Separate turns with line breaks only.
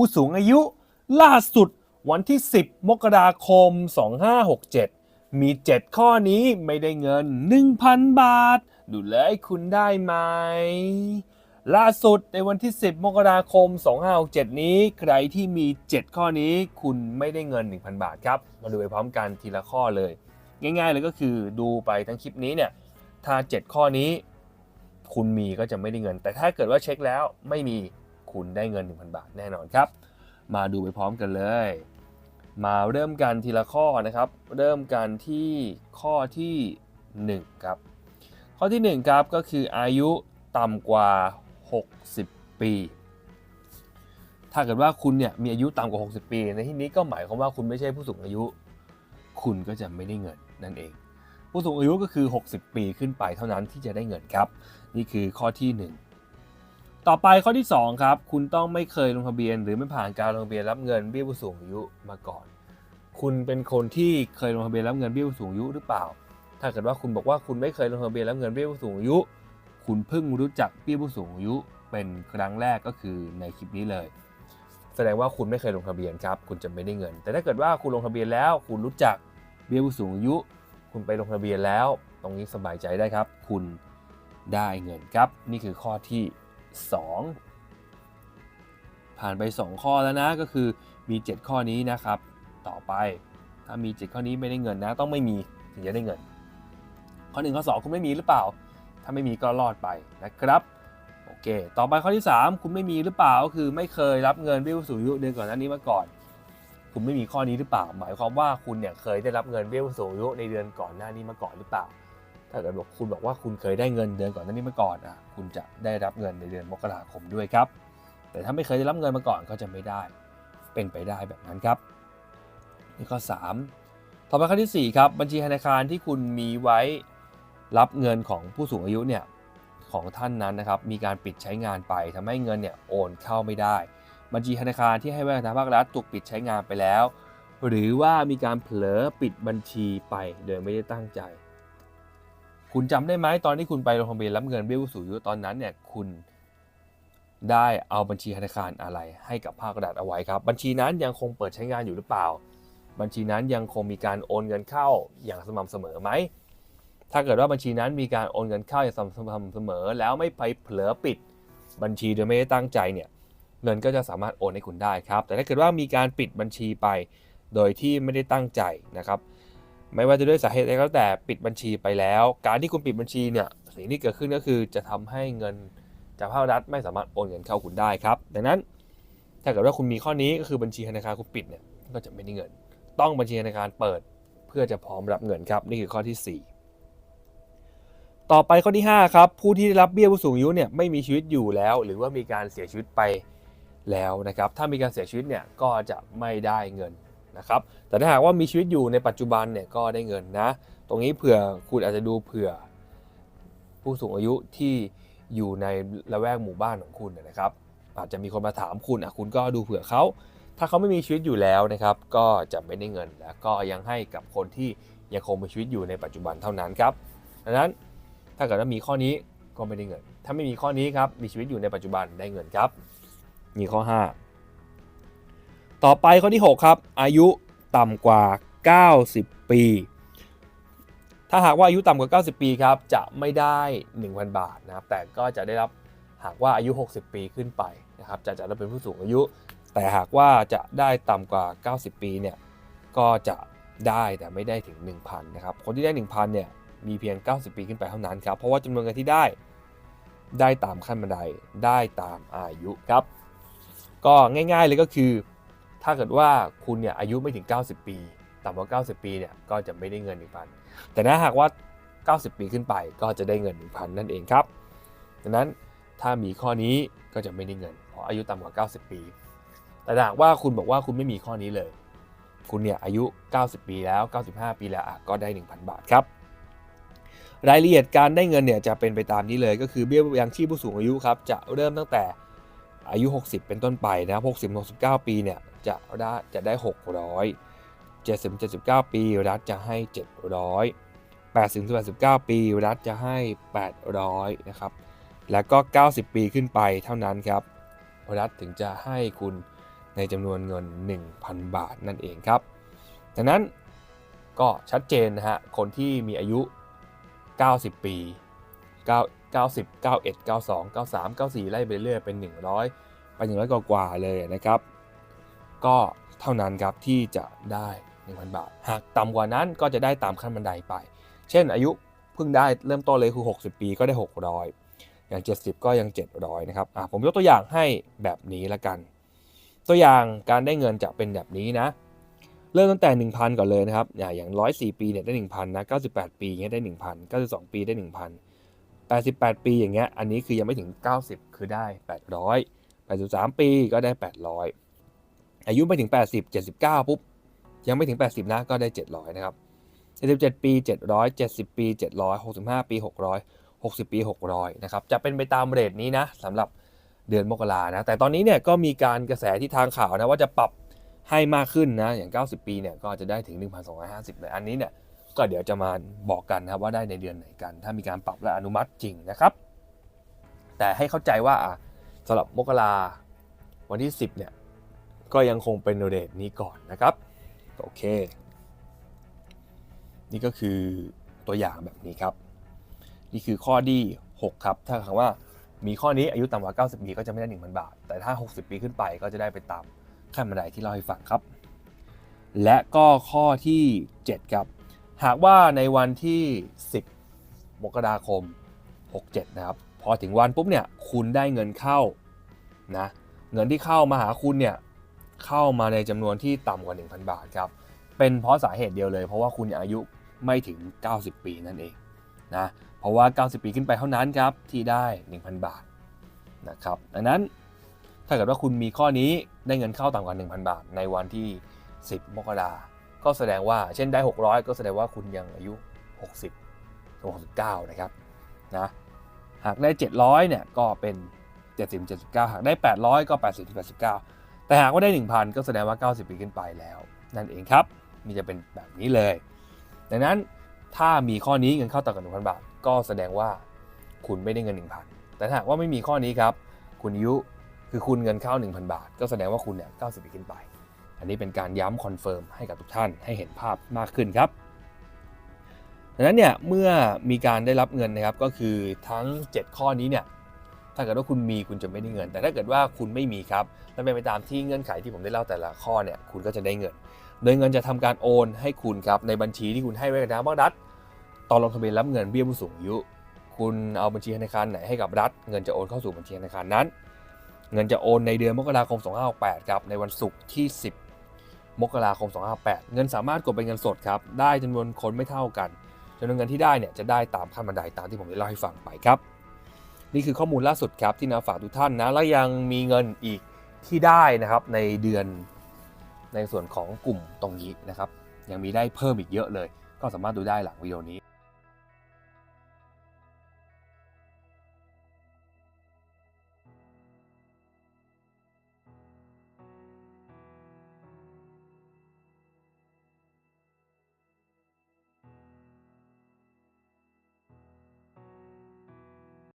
ผู้สูงอายุล่าสุดวันที่ 10 มกราคม 2567 มี 7 ข้อนี้ไม่ได้เงิน 1,000 บาท ดูเลยคุณได้ไหม ล่าสุดในวันที่ 10 มกราคม 2567 นี้ ใครที่มี 7 ข้อนี้คุณไม่ได้เงิน 1,000 บาทครับ มาดูไปพร้อมกันทีละข้อเลย ง่ายๆเลยก็คือดูไปทั้งคลิปนี้เนี่ย ถ้า 7 ข้อนี้ คุณมีก็จะไม่ได้เงิน แต่ถ้าเกิดว่าเช็คแล้วไม่มี คุณได้เงิน 1,000 บาทแน่นอนครับ มาดูไปพร้อมกันเลย มาเริ่มกันทีละข้อนะครับ เริ่มกันที่ข้อที่ 1 ครับ ข้อที่ 1 ครับก็คืออายุต่ำกว่า 60 ปี ถ้าเกิดว่าคุณเนี่ยมีอายุต่ำกว่า 60 ปี ในที่นี้ก็หมายความว่าคุณไม่ใช่ผู้สูงอายุ คุณก็จะไม่ได้เงินนั่นเองผู้สูงอายุก็คือ 60 ปีขึ้นไปเท่านั้นที่จะได้เงินครับ นี่คือข้อที่ 1 ต่อไปข้อที่ 2 ครับ คุณต้องไม่เคยลงทะเบียน หรือไม่ผ่านการลงทะเบียนรับเงินเบี้ยผู้สูงอายุมาก่อน คุณเป็นคนที่เคยลงทะเบียนรับเงินเบี้ยผู้สูงอายุหรือเปล่า ถ้าเกิดว่าคุณบอกว่าคุณไม่เคยลงทะเบียนรับเงินเบี้ยผู้สูงอายุ คุณเพิ่งรู้จักเบี้ยผู้สูงอายุ เป็นครั้งแรกก็คือในคลิปนี้เลย แสดงว่าคุณไม่เคยลงทะเบียนครับ คุณจะไม่ได้เงิน แต่ถ้าเกิดว่าคุณลงทะเบียนแล้ว คุณรู้จักเบี้ยผู้สูงอายุ คุณไปลงทะเบียนแล้ว ตรงนี้สบายใจได้ครับ คุณได้เงินครับ นี่คือข้อที่ 2 ผ่านไป 2 ข้อแล้วนะก็คือมี 7 ข้อนี้นะครับ ต่อไปถ้ามี 7 ข้อนี้ไม่ได้เงินนะ ต้องไม่มีถึงจะได้เงิน ข้อ1ข้อ2คุณไม่มีหรือเปล่า ถ้าไม่มีก็รอดไปนะครับโอเค ต่อไปข้อที่ 3 คุณไม่มีหรือเปล่าก็คือไม่เคยรับเงินเบี้ยผู้สูงอายุเดือนก่อนหน้านี้มาก่อน คุณไม่มีข้อนี้หรือเปล่า หมายความว่าคุณเนี่ยเคยได้รับเงินเบี้ยผู้สูงอายุในเดือนก่อนหน้านี้มาก่อนหรือเปล่า ถ้าเกิดบอกคุณบอกว่าคุณเคยได้เงินเดือนก่อนหน้านี้มาก่อนอะคุณจะได้รับเงินในเดือนมกราคมด้วยครับ แต่ถ้าไม่เคยได้รับเงินมาก่อนก็จะไม่ได้ เป็นไปได้แบบนั้นครับนี่ข้อ3ต่อไปข้อทีสี่4 ครับ บัญชีธนาคารที่คุณมีไว้รับเงินของผู้สูงอายุเนี่ยของท่านนั้นนะครับมีการปิดใช้งานไปทำให้เงินเนี่ยโอนเข้าไม่ได้ บัญชีธนาคารที่ให้ไว้กับทางภาครัฐถูกปิดใช้งานไปแล้ว หรือว่ามีการเผลอปิดบัญชีไปโดยไม่ได้ตั้งใจ คุณจำได้ไหมตอนที่คุณไปลงทะเบียนรับเงินเบี้ยผู้สูงอายุตอนนั้นเนี่ยคุณได้เอาบัญชีธนาคารอะไรให้กับภาครัฐเอาไว้ครับ บัญชีนั้นยังคงเปิดใช้งานอยู่หรือเปล่า บัญชีนั้นยังคงมีการโอนเงินเข้าอย่างสม่ำเสมอไหมถ้าเกิดว่าบัญชีนั้นมีการโอนเงินเข้าอย่างสม่ำเสมอ แล้วไม่ไปเผลอปิดบัญชีโดยไม่ได้ตั้งใจเนี่ยเงินก็จะสามารถโอนให้คุณได้ครับ แต่ถ้าเกิดว่ามีการปิดบัญชีไป โดยที่ไม่ได้ตั้งใจนะครับ ไม่ว่าจะด้วยสาเหตุใดก็แล้วแต่ปิดบัญชีไปแล้ว การที่คุณปิดบัญชีเนี่ยสิ่งที่เกิดขึ้นก็คือจะทำให้เงินจากภาครัฐไม่สามารถโอนเงินเข้าคุณได้ครับ ดังนั้นถ้าเกิดว่าคุณมีข้อนี้ก็คือบัญชีธนาคารคุณปิดเนี่ยก็จะไม่ได้เงิน ต้องบัญชีธนาคารเปิด เพื่อจะพร้อมรับเงินครับ นี่คือข้อที่ 4 ต่อไปข้อที่5ครับผู้ที่ได้รับเบี้ยผู้สูงอายุเนี่ยไม่มีชีวิตอยู่แล้ว หรือว่ามีการเสียชีวิตไปแล้วนะครับ ถ้ามีการเสียชีวิตเนี่ยก็จะไม่ได้เงิน นะครับแต่ถ้าหากว่ามีชีวิตอยู่ในปัจจุบันเนี่ยก็ได้เงินนะ ตรงนี้เผื่อคุณอาจจะดูเผื่อ ผู้สูงอายุที่อยู่ในละแวกหมู่บ้านของคุณนะครับ อาจจะมีคนมาถามคุณอะคุณก็ดูเผื่อเขาถ้าเขาไม่มีชีวิตอยู่แล้วนะครับ ก็จะไม่ได้เงินและก็ยังให้กับคนที่ยังคงมีชีวิตอยู่ในปัจจุบันเท่านั้นครับดังนั้นถ้าเกิดว่ามีข้อนี้ก็ไม่ได้เงิน ถ้าไม่มีข้อนี้ครับมีชีวิตอยู่ในปัจจุบันได้เงินครับ มีข้อ 5 ต่อไปข้อที่ 6 ครับ อายุต่ำกว่า 90 ปี ถ้าหากว่าอายุต่ำกว่า 90 ปีครับจะไม่ได้ 1,000 บาทนะครับแต่ก็จะได้รับหากว่าอายุ 60 ปีขึ้นไปนะครับจะจะได้เป็นผู้สูงอายุ แต่หากว่าจะได้ต่ำกว่า 90 ปีเนี่ยก็จะได้แต่ไม่ได้ถึง 1,000นะครับคนที่ได้ 1,000เนี่ยมีเพียง 90 ปีขึ้นไปเท่านั้นครับเพราะว่าจำนวนเงินที่ได้ได้ตามขั้นบันไดได้ตามอายุครับ ก็ง่ายๆเลยก็คือ ถ้าเกิดว่าคุณเนี่ยอายุไม่ถึง 90 ปี ต่ำกว่า 90 ปีเนี่ยก็จะไม่ได้เงิน 1,000 แต่ถ้าหากว่า 90 ปีขึ้นไปก็จะได้เงิน 1,000 นั่นเองครับ ดังนั้นถ้ามีข้อนี้ก็จะไม่ได้เงิน เพราะอายุต่ำกว่า 90 ปี แต่หากว่าคุณบอกว่าคุณไม่มีข้อนี้เลย คุณเนี่ยอายุ 90 ปีแล้ว 95 ปีแล้วก็ได้ 1,000 บาทครับรายละเอียดการได้เงินเนี่ยจะเป็นไปตามนี้เลยก็คือเบี้ยยังชีพผู้สูงอายุครับจะเริ่มตั้งแต่อายุ 60 เป็นต้นไปนะครับ60 69 ปีเนี่ย จะได้จะได้ 600 70 79 ปีรัฐจะให้ 700 80 89 ปีรัฐจะให้ 800 นะครับ แล้วก็ 90 ปีขึ้นไปเท่านั้นครับ รัฐถึงจะให้คุณในจำนวนเงิน 1,000 บาทนั่นเองครับดังนั้นก็ชัดเจนนะฮะ คนที่มีอายุ 90 ปี 9 90 91 92 93 94 ไล่ไปเรื่อยเป็น 100 ไป100กว่ากว่าเลยนะครับ ก็เท่านั้นครับที่จะได้ 1,000 บาท หากต่ำกว่านั้นก็จะได้ตามขั้นบันไดไป เช่นอายุเพิ่งได้เริ่มต้นเลยคือ 60 ปีก็ได้ 600 อย่าง 70 ก็ยัง 700 นะครับอะผมยกตัวอย่างให้แบบนี้ละกัน ตัวอย่างการได้เงินจะเป็นแบบนี้นะ เริ่มตั้งแต่ 1,000 ก่อนเลยนะครับ อย่างอย่าง104 ปีเนี่ยได้ 1,000 นะ 98 ปีเงี้ยได้ 1,000 92 ปีได้ 1,000 88 ปีอย่างเงี้ย อันนี้คือยังไม่ถึง 90 คือได้ 800 83 ปีก็ได้ 800 อายุไม่ถึง 80 79 ปุ๊บ ยังไม่ถึง 80 นะก็ได้ 700 นะครับ 77 ปี 700 70 ปี 700 65 ปี 600 60 ปี 600 นะครับ จะเป็นไปตามเรทนี้นะสำหรับเดือนมกรานะ แต่ตอนนี้เนี่ยก็มีการกระแสที่ทางข่าวนะว่าจะปรับให้มากขึ้นนะ อย่าง 90 ปีเนี่ยก็จะได้ถึง 1,250เลยอันนี้เนี่ยก็เดี๋ยวจะมาบอกกันนะครับว่าได้ในเดือนไหนกัน ถ้ามีการปรับและอนุมัติจริงนะครับ แต่ให้เข้าใจว่าอะสำหรับมกราวันที่ 10เนี่ย ก็ยังคงเป็นเรทนี้ก่อนนะครับ โอเค นี่ก็คือตัวอย่างแบบนี้ครับ นี่คือข้อที่6ครับ ถ้าหากว่ามีข้อนี้อายุต่ำกว่า 90 ปีก็จะไม่ได้ 1,000 บาท แต่ถ้า 60 ปีขึ้นไปก็จะได้ไปตามขั้นบันไดที่เราให้ฟังครับ และก็ข้อที่ 7 ครับ หากว่าในวันที่ 10 มกราคม 67 นะครับ พอถึงวันปุ๊บเนี่ยคุณได้เงินเข้านะ เงินที่เข้ามาหาคุณเนี่ย เข้ามาในจำนวนที่ต่ำกว่า 1,000 บาทครับ เป็นเพราะสาเหตุเดียวเลย เพราะว่าคุณอายุไม่ถึง 90 ปีนั่นเองนะ เพราะว่า 90 ปีขึ้นไปเท่านั้นครับที่ได้ 1,000 บาทนะครับ ดังนั้นถ้าเกิดว่าคุณมีข้อนี้ได้เงินเข้าต่ำกว่า 1,000 บาท ในวันที่ 10 มกราก็แสดงว่าเช่นได้ 600 ก็แสดงว่าคุณยังอายุ 60ถึง69 นะครับนะหากได้ 700 เนี่ยก็เป็น 70 79 หากได้ 800 ก็ 80 89 แต่หากว่าได้ 1,000 ก็แสดงว่า 90 ปีขึ้นไปแล้ว นั่นเองครับมีจะเป็นแบบนี้เลย ดังนั้นถ้ามีข้อนี้เงินเข้าต่ำกว่า1,000 บาท ก็แสดงว่าคุณไม่ได้เงิน 1,000 แต่หากว่าไม่มีข้อนี้ครับ คุณอายุคือคุณเงินเข้า 1,000 บาท ก็แสดงว่าคุณเนี่ย90 ปีขึ้นไป อันนี้เป็นการย้ำคอนเฟิร์มให้กับทุกท่านให้เห็นภาพมากขึ้นครับดังนั้นเนี่ยเมื่อมีการได้รับเงินนะครับก็คือทั้ง 7 ข้อนี้เนี่ย ถ้าเกิดว่าคุณมีคุณจะไม่ได้เงิน แต่ถ้าเกิดว่าคุณไม่มีครับและเป็นไปตามที่เงื่อนไขที่ผมได้เล่าแต่ละข้อเนี่ยคุณก็จะได้เงิน โดยเงินจะทำการโอนให้คุณครับในบัญชีที่คุณให้ไว้กับทางภาครัฐตอนลงทะเบียนรับเงินเบี้ยผู้สูงอายุ คุณเอาบัญชีธนาคารไหนให้กับรัฐ เงินจะโอนเข้าสู่บัญชีธนาคารนั้น เงินจะโอนในเดือนมกราคม 2568ครับในวันศุกร์ที่ 10 มกราคม 2568เงินสามารถกดเป็นเงินสดครับได้จำนวนคนไม่เท่ากันจำนวนเงินที่ได้เนี่ยจะได้ตามขั้นบันไดตามที่ผมได้เล่าให้ฟังไปครับ นี่คือข้อมูลล่าสุดครับที่นาฝากทุกท่านนะและยังมีเงินอีกที่ได้นะครับในเดือนในส่วนของกลุ่มตรงนี้นะครับ ยังมีได้เพิ่มอีกเยอะเลย ก็สามารถดูได้หลังวิดีโอนี้